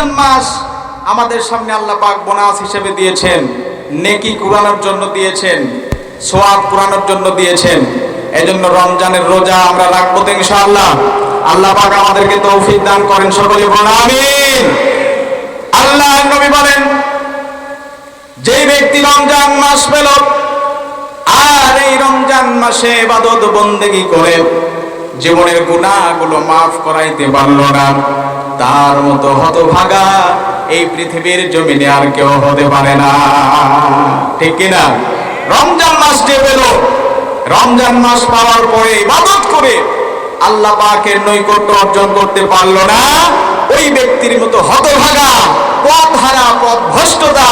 রমজান মাস আমাদের সামনে আল্লাহ পাক বোনাস হিসেবে দিয়েছেন, নেকি কুরানোর জন্য দিয়েছেন, সোয়াব কুরানোর জন্য দিয়েছেন। এজন্য রমজানের রোজা আমরা রাখব তো ইনশাআল্লাহ। আল্লাহ পাক আমাদেরকে তৌফিক দান করেন, সকলে আমিন। আল্লাহ নবী বলেন, যেই ব্যক্তি রমজান মাস পেল, আর এই রমজান মাসে ইবাদত বন্দেগী করে, জীবনের গুনাহগুলো মাফ করাইতে পারল না। তার মতো হতভাগা এই পৃথিবীর জমিনে আর কেউ হতে পারে না। ঠিক কিনা? রমজান মাস যে পেল, রমজান মাস পাওয়ার পরে ইবাদত করে আল্লাহ পাকের নৈকট্য অর্জন করতে পারল না। ওই ব্যক্তির মতো হতভাগা পথ হারা পথ ভ্রষ্টতা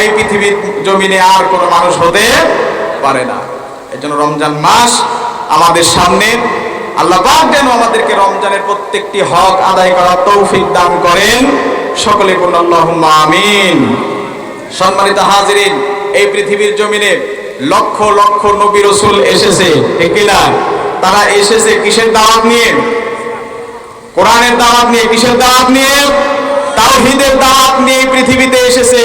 এই পৃথিবীর জমিনে আর কোনো মানুষ হতে পারে না। এই জন্য রমজান মাস আমাদের সামনে আল্লাহ যেন আমাদেরকে রমজানের প্রত্যেকটি হক আদায় করার তৌফিক দান করেন। সকলে আল্লাহুম্মা আমিন। সম্মানিত হাজিরিন, এই পৃথিবীর জমিনে লক্ষ লক্ষ নবী রসুল এসেছে কিনা? তারা এসেছে কিসের দাওয়াত নিয়ে? কোরআনের দাওয়াত নিয়ে, কিসের দাওয়াত নিয়ে? তাওহীদের দাওয়াত নিয়ে পৃথিবীতে এসেছে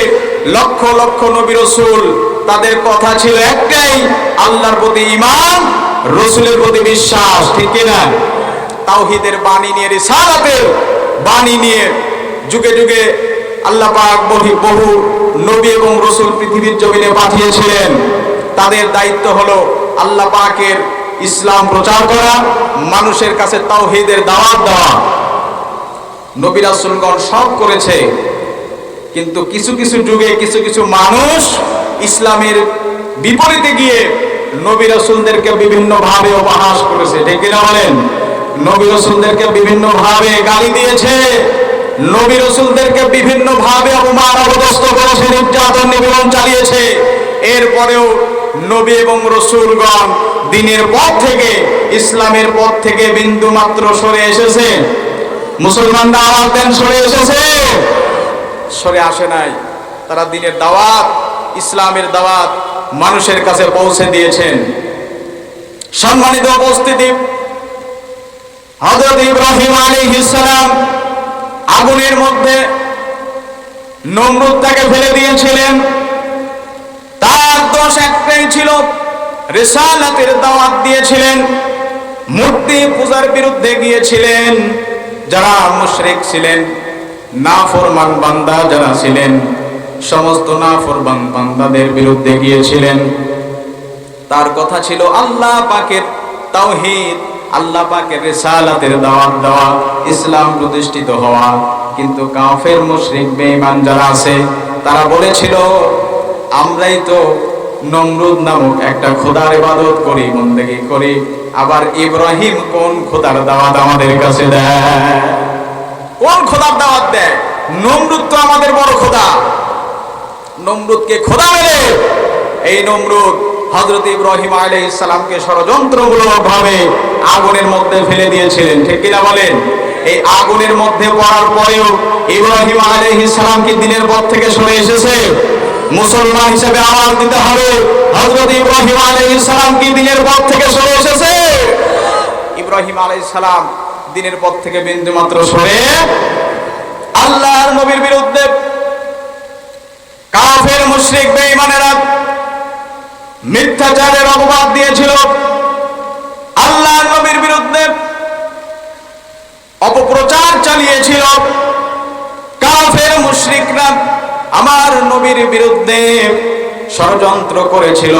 লক্ষ লক্ষ নবী রসুল। তাদের কথা ছিল একটাই, আল্লাহর প্রতি ঈমান রসুলের প্রতি বিশ্বাস, ঠিক কিনা তাওহিদের বাণী নিয়ে রিসালাতের বাণী নিয়ে যুগে যুগে আল্লাহ পাক বহু বহু নবী এবং রসুল পৃথিবীর জমিনে পাঠিয়েছিলেন। তাদের দায়িত্ব হলো আল্লাহ পাকের ইসলাম প্রচার করা, মানুষের কাছে তাওহিদের দাওয়াত দেওয়া। নবী রাসূলগণ সব করেছে, কিন্তু কিছু কিছু যুগে কিছু কিছু মানুষ ইসলামের বিপরীতে গিয়ে নবী রাসূলদেরকে বিভিন্ন ভাবে উপহাস করেছে, ঠিক কিনা বলেন? নবী রসুলদেরকে বিভিন্ন ভাবে গালি দিয়েছে, নবী রসুলদেরকে বিভিন্ন ভাবে অপমান অবদস্ত করেছে, নির্যাতন নিবেদন চালিয়েছে। এরপরেও নবী এবং রসুলগণ দিনের পথ থেকে, ইসলামের পথ থেকে বিন্দু মাত্র সরে এসেছে। মুসলমানরা আওয়াজ দেন, সরে এসেছে। সরে আসে নাই। তারা দিনের দাওয়াত ইসলামের দাওয়াত মানুষের কাছে পৌঁছে দিয়েছেন। সম্মানিত উপস্থিতি, হযরত ইব্রাহিম আলী সালাম আগুনের মধ্যে নমরুদ ফেলে দিয়েছিলেন। তার দোষ একটাই ছিল, রিসালাতের দাওয়াত দিয়েছিলেন। মূর্তি পূজার বিরুদ্ধে গিয়েছিলেন। যারা মুশরিক ছিলেন, নাফরমান বান্দা যারা ছিলেন সমস্ত নাফরমান বান্দাদের বিরুদ্ধে গিয়েছিলেন। তার কথা ছিল, আল্লাহ পাকের তাওহীদ, আল্লাহ পাকের রিসালাতের দাওয়াত দেওয়া, ইসলাম প্রতিষ্ঠিত হওয়া। কিন্তু কাফের, মুশরিক, বেঈমান যারা আছে, তারা বলেছিল, আমরাই তো নমরুদ নামক একটা খোদার ইবাদত করি, বন্দেগী করি। আবার ইব্রাহিম কোন খোদার দাওয়াত আমাদের কাছে দেয়? কোন খোদার দাওয়াত দেয়? নমরুদ তো আমাদের বড় খোদা। নমরুদকে খোদা মেরে এই নমরুদ হজরত ইব্রাহিম আলাই ইসলামকে ষড়যন্ত্রমূলক ভাবে আগুনের মধ্যে ফেলে দিয়েছিলেন। ঠিক কিনা বলেন? এই আগুনের মধ্যে পড়ার পরেও ইব্রাহিম আলাই ইসলাম কি দিনের পথ থেকে সরে এসেছে? মুসলমান হিসেবে আওয়াজ দিতে হবে হজরত ইব্রাহিম আলাই ইসলাম কি দিনের পথ থেকে সরে এসেছে? ইব্রাহিম আলাই সালাম দিনের পথ থেকে বিন্দু মাত্র সরে আল্লাহর নবীর বিরুদ্ধে কাফের, মুশরিক, বেঈমানেরা মিথ্যাচারের অপবাদ দিয়েছিল। আল্লাহ নবীর বিরুদ্ধে অপপ্রচার চালিয়েছিল। কাফের, মুশরিকরা আমার নবীর বিরুদ্ধে ষড়যন্ত্র করেছিল।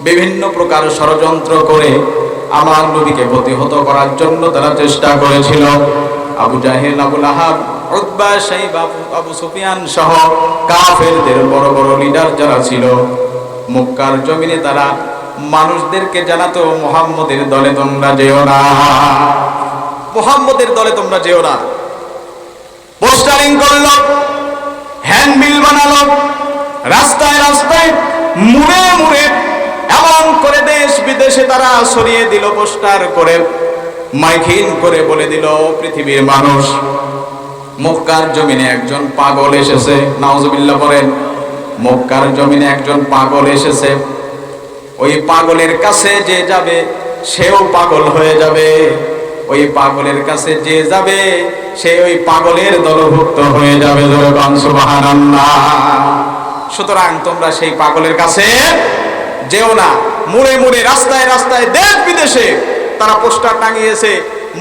বিভিন্ন প্রকার ষড়যন্ত্র করে আমার নবীকে প্রতিহত করার জন্য তারা চেষ্টা করেছিল। আবু জাহেল আবুল আহাব উতবা সাইব আবু সুফিয়ান সহ কাফেরদের বড় বড় লিডার যারা ছিল, মক্কার জমিনে তারা মানুষদেরকে জানাতো, মোহাম্মদের দলে তোমরা যেও না। মোহাম্মদের দলে তোমরা যেও না। পোস্টারিং করল হ্যান্ডবিল বানালো, রাস্তায় রাস্তায় মুড়ে মুড়ে এমন করে দেশ বিদেশে তারা সরিয়ে দিল পোস্টার করে। মাইকিন করে বলে দিল পৃথিবীর মানুষ, মক্কার জমিনে একজন পাগল এসেছে। নাউজুবিল্লাহ বলেন, মক্কার জমিনে একজন পাগল এসেছে। ওই পাগলের কাছে যে যাবে, সেও পাগল হয়ে যাবে। ওই পাগলের কাছে যে যাবে, সে ওই পাগলের দলভুক্ত হয়ে যাবে। সুতরাং তোমরা সেই পাগলের কাছে যেও না। মুড়ে মুড়ে রাস্তায় রাস্তায় দেশ বিদেশে তারা পোস্টার টাঙিয়েছে,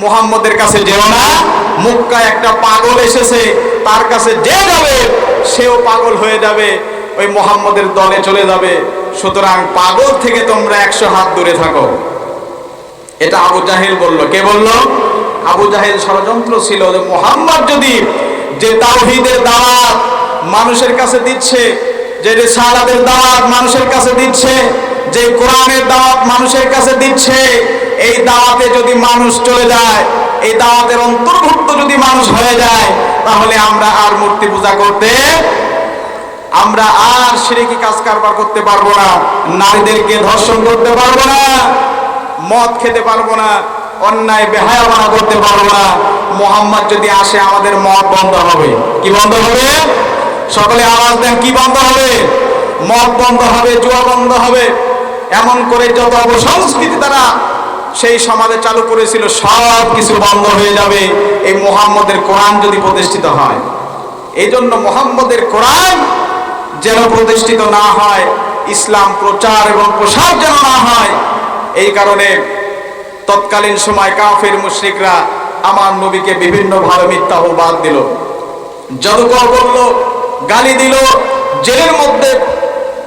মোহাম্মদের কাছে যেও না। মক্কায় একটা পাগল এসেছে, তার কাছে যে যাবে, সেও পাগল হয়ে যাবে, ওই মোহাম্মদের দলে চলে যাবে। সুতরাং পাগল থেকে তোমরা একশো হাত দূরে থাকো। এটা আবু জাহেল বলল। কে বলল? আবু জাহেল ষড়যন্ত্র ছিল যে মোহাম্মদ যদি যে তাওহীদের দাওয়াত মানুষের কাছে দিচ্ছে, যে রিসালাতের দাওয়াত মানুষের কাছে দিচ্ছে, যে কোরআনের দাওয়াত মানুষের কাছে দিচ্ছে এই দাওয়াতে যদি মানুষ চলে যায়, এই দাওয়াতের অন্তর্ভুক্ত যদি মানুষ হয়ে যায়, তাহলে আমরা আর মূর্তি পূজা করতে, আমরা আর সিরেকি কাজ কারবার করতে পারব না, নারীদেরকে ধর্ষণ করতে পারব না, মদ খেতে পারব না, অন্যায় বেহায়াবানা করতে পারব না, মোহাম্মদ যদি আসে আমাদের মদ বন্ধ হবে, কি বন্ধ হবে? সকলে আওয়াজ দেন, কি বন্ধ হবে? মদ বন্ধ হবে, জুয়া বন্ধ হবে, এমন করে যত অবসংস্কৃতি তারা সেই সমাজে চালু করেছিল, সব কিছু বন্ধ হয়ে যাবে। এই মোহাম্মদের কোরআন যদি প্রতিষ্ঠিত হয়, এই জন্য মোহাম্মদের কোরআন যেন প্রতিষ্ঠিত না হয়, ইসলাম প্রচার এবং প্রসার যেন না হয়, এই কারণে তৎকালীন সময় কাফের মুশরিকরা আমার নবীকে বিভিন্নভাবে মিথ্যা বাদ দিল। জাদুকর বলল, গালি দিল, জেলের মধ্যে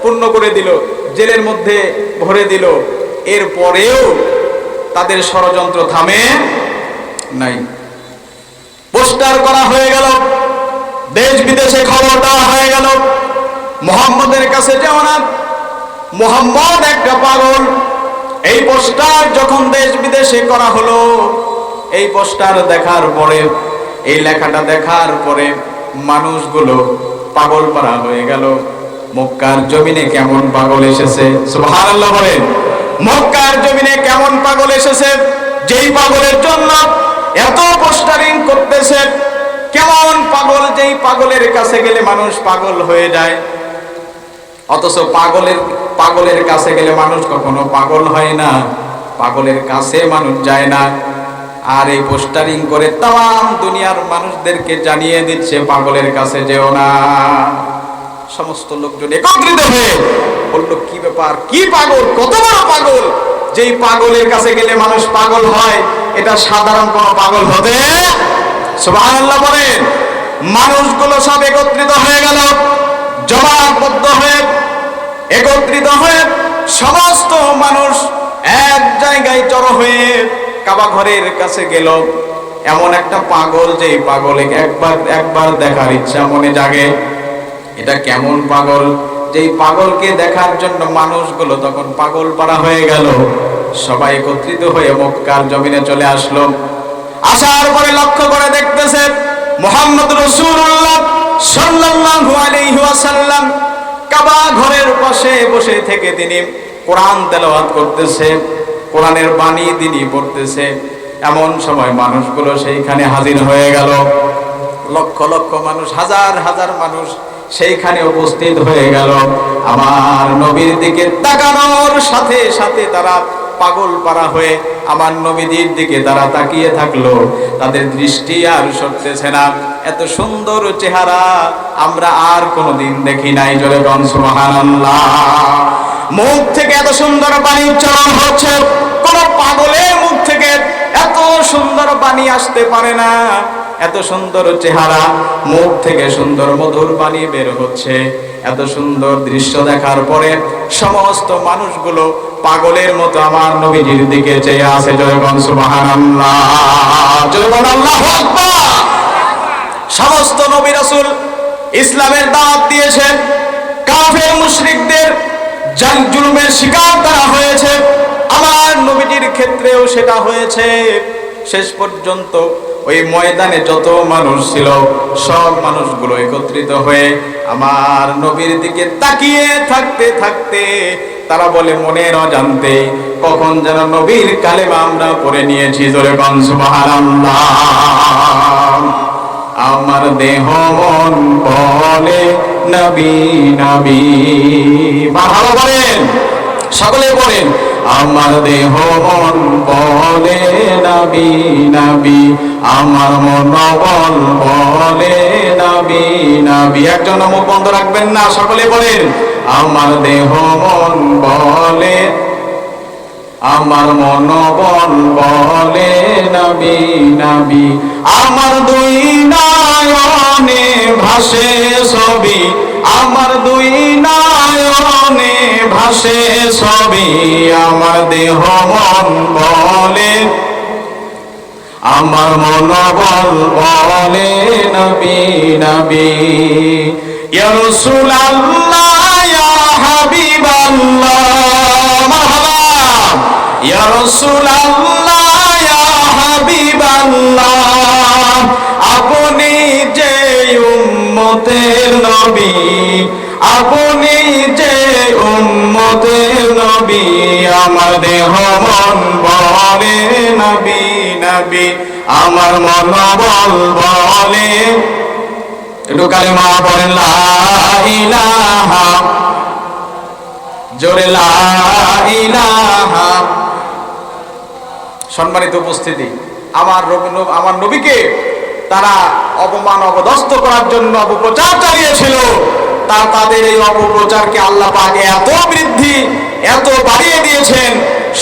পূর্ণ করে দিল, জেলের মধ্যে ভরে দিল। এরপরেও তাদের ষড়যন্ত্র থামে নাই। পোস্টার করা হয়ে গেল, দেশ বিদেশে খবর দেওয়া হয়ে গেল, মোহাম্মদের কাছে যেও না। মোহাম্মদ একটা পাগল। এই পোস্টার যখন দেশ বিদেশে করা হলো, এই পোস্টার দেখার পরে, এই লেখাটা দেখার পরে মানুষগুলো পাগল পারা হয়ে গেল। মক্কার জমিনে কেমন পাগল এসেছে, সুবহানাল্লাহ বলেন। মক্কার জমিনে কেমন পাগল এসেছে? যেই পাগলের জন্য এত পোস্টারিং করতেছে, কেমন পাগল যেই পাগলের কাছে গেলে মানুষ পাগল হয়ে যায়? অথচ পাগলের পাগলের কাছে গেলে মানুষ কখনো পাগল হয় না। পাগলের কাছে মানুষ যায় না। আর এই পোস্টারিং করে তাম দুনিয়ার মানুষদেরকে জানিয়ে দিচ্ছে, পাগলের কাছে যেও না। সমস্ত লোকজন একত্রিত হয়ে বলল, কি ব্যাপার? কি পাগল? কত বড় পাগল? যেই পাগলের কাছে গেলে মানুষ পাগল হয়, এটা সাধারণ কোনো পাগল হতে সুবহানাল্লাহ বলেন। মানুষগুলো সব একত্রিত হয়ে গেল, জবাববদ্ধ হয়ে, একত্রিত হয়ে সমস্ত মানুষ এক জায়গায় জড়ো হয়ে কাবা ঘরের কাছে গেল। এমন একটা পাগল যে পাগলে একবার একবার দেখার ইচ্ছা মনে জাগে। এটা কেমন পাগল? যেই পাগলকে দেখার জন্য মানুষগুলো তখন পাগল পাড়া হয়ে গেল। সবাই একত্রিত হয়ে মক্কার জমিনে চলে আসলো। আসার পরে লক্ষ্য করে দেখতেছে মোহাম্মদ রসুল্লাহ সাল্লাল্লাহু আলাইহি ওয়াসাল্লাম কাবা ঘরের পাশে বসে থেকে তিনি কোরআন তেলাওয়াত করতেছে, কোরআনের বাণী তিনি পড়তেছে। এমন সময় মানুষগুলো সেইখানে হাজির হয়ে গেল। লক্ষ লক্ষ মানুষ, হাজার হাজার মানুষ সেইখানে উপস্থিত হয়ে গেল। আমার নবীর দিকে তাকানোর সাথে সাথে তারা পাগল পারা হয়ে আমার নবীদের দিকে তারা তাকিয়ে থাকল। তাদের দৃষ্টি আর সরতেছে না। এত সুন্দর চেহারা আমরা আর কোনোদিন দেখি নাই। জলে মুখ থেকে এত সুন্দর বাণী উচ্চারণ হচ্ছে। কোন পাগলের মুখ থেকে এত সুন্দর বাণী আসতে পারে না। এত সুন্দর চেহারা, মুখ থেকে সুন্দর মধুর পানি বের হচ্ছে। এত সুন্দর দৃশ্য দেখার পরে সমস্ত মানুষগুলো পাগলের মতো আমার নবীজির দিকে চেয়ে আছে জয়গণ আল্লাহু সমস্ত নবী রাসূল ইসলামের দাওয়াত দিয়েছেন। কাফের মুশরিকদের জাল জুলুমের শিকার তারা হয়েছে। আমার নবীজির ক্ষেত্রেও সেটা হয়েছে। শেষ পর্যন্ত ওই ময়দানে যত মানুষ ছিল, সব মানুষগুলো একত্রিত হয়ে আমার নবীর দিকে তাকিয়ে থাকতে থাকতে তারা বলে, মনের অজান্তে কখন যেন নবীর কালেমা আমরা পড়ে নিয়েছি, জোরে আমার দেহ মন বলে, নবী নবী। ভালো বলেন, সকলে বলেন আমার দেহ মন বলে নাবি নাবি। আমার মন বল বলে নাবি নাবি। একজন মুখ বন্ধ রাখবেন না, সকলে বলেন, আমার দেহ মন বলে আমার মন বল বলে নবী নবী আমার দুই নায়নে ভাসে ছবি। আমার দুই নায়নে ভাসে ছবি। আমার দেহ মন বলে। আমার মন বল বলে নবী নবী ইয়া রাসূলুল্লাহ, ইয়া হাবিবাল্লাহ। আপনি যে উম্মতের নবী, আপনি যে উম্মতের নবী, আমার দেহ মন বলে নবী নবী, আমার মন বল বলে। একটু কালেমা পড়েন, লা জোরে লা ইলাহা। সম্মানিত উপস্থিতি। আমার আমার নবীকে তারা অপমান, অপদস্থ করার জন্য অপপ্রচার চালিয়েছিল। তা তাদের এই অপপ্রচারকে আল্লাহ পাক এত বৃদ্ধি, এত বাড়িয়ে দিয়েছেন,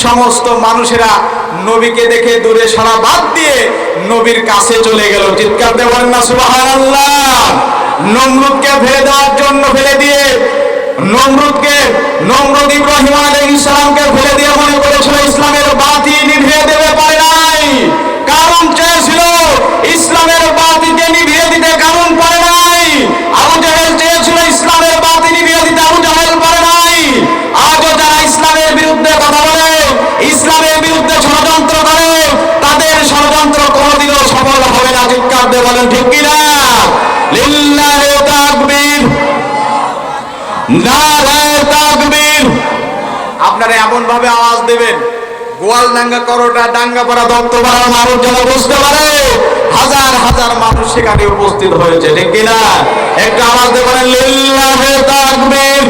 সমস্ত মানুষেরা নবীকে দেখে দূরে সারা বাদ দিয়ে নবীর কাছে চলে গেল। চিৎকার দেবেন না, সুবহানাল্লাহ। নমরুদকে ফেলে দেওয়ার জন্য ফেলে দিয়ে, নমরুদকে, নমরুদ ইব্রাহিম আলাইহিস সালামকে ফেলে দিয়ে মনে করেছিল ইসলামের বাতি নিভিয়ে দেবে পারে নাই কারণ চেয়েছিল ইসলামের বাতিকে নিভিয়ে দিতে কারণ পারে নাই আবু জাহেল চেয়েছিল ইসলামের বাতি নিভিয়ে দিতে আবু জাহেল পারে নাই আজও যারা ইসলামের বিরুদ্ধে কথা বলে ইসলামের বিরুদ্ধে ষড়যন্ত্র করে তাদের ষড়যন্ত্র কোনোদিনও সফল হবে দিয়ে বলেন, ঠিক কিনা? আপনারা এমন ভাবে আওয়াজ দেবেন গোয়াল ডাঙ্গা করোটা ডাঙ্গা পাড়া দত্তপাড়ার মানুষ যেন বুঝতে পারে, হাজার হাজার মানুষ সেখানে উপস্থিত হয়েছে, ঠিক কিনা? একটা আওয়াজ দেবেন লিল্লাহে তাকবীর।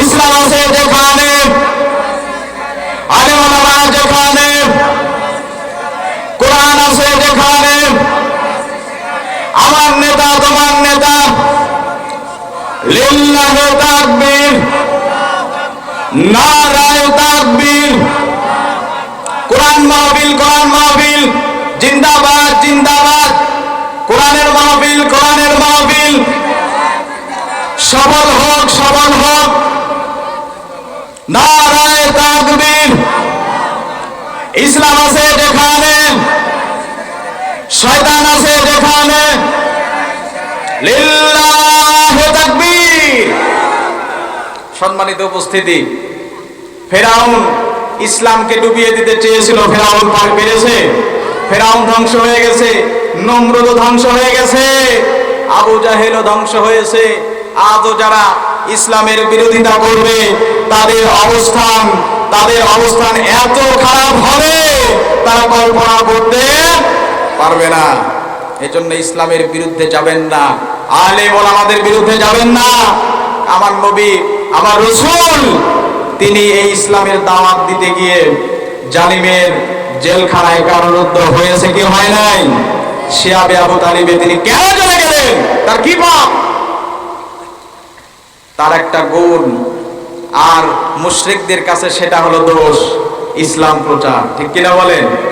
ইসলাম আছে যেখানে যেখানে কোরআন আছে যেখানে নেতা, তোমার নেতা। লিল্লাহে তাকবীর, নারায়ে তাকবীর। কোরআন মাহফিল কোরআন মাহফিল। জিন্দাবাদ জিন্দাবাদ। কোরআনের মাহফিল কোরআনের মাহফিল। সবল হোক সবল হোক নারায়ে তাকবীর ইসলাম আছে যেখানে শয়তান আছে যেখানে সম্মানিত উপস্থিতি, ফেরাউন ইসলামকে ডুবিয়ে দিতে চেয়েছিল, ফেরাউন পার পেরেছে। ফেরাউন ধ্বংস হয়ে গেছে নমরুদ ধ্বংস হয়ে গেছে, আবু জাহেলও ধ্বংস হয়েছে। আজও যারা ইসলামের বিরোধিতা করবে, তাদের অবস্থান তাদের অবস্থান এত খারাপ হবে, তারা কল্পনা করতে পারবে না। এজন্য ইসলামের বিরুদ্ধে যাবেন না। আলে বল আমাদের বিরুদ্ধে যাবেন না। আমার নবী, আমার রসুল, তিনি এই ইসলামের দাওয়াত দিতে গিয়ে জালিমের জেলখানায় কারারুদ্ধ হয়েছে কি হয় নাই? শিয়াবে আবু তালিবে তিনি কেন চলে গেলেন? তার কি পাপ? তার একটা গুণ। আর মুশরিকদের কাছে সেটা হলো দোষ। ইসলাম প্রচার। ঠিক কিনা বলেন?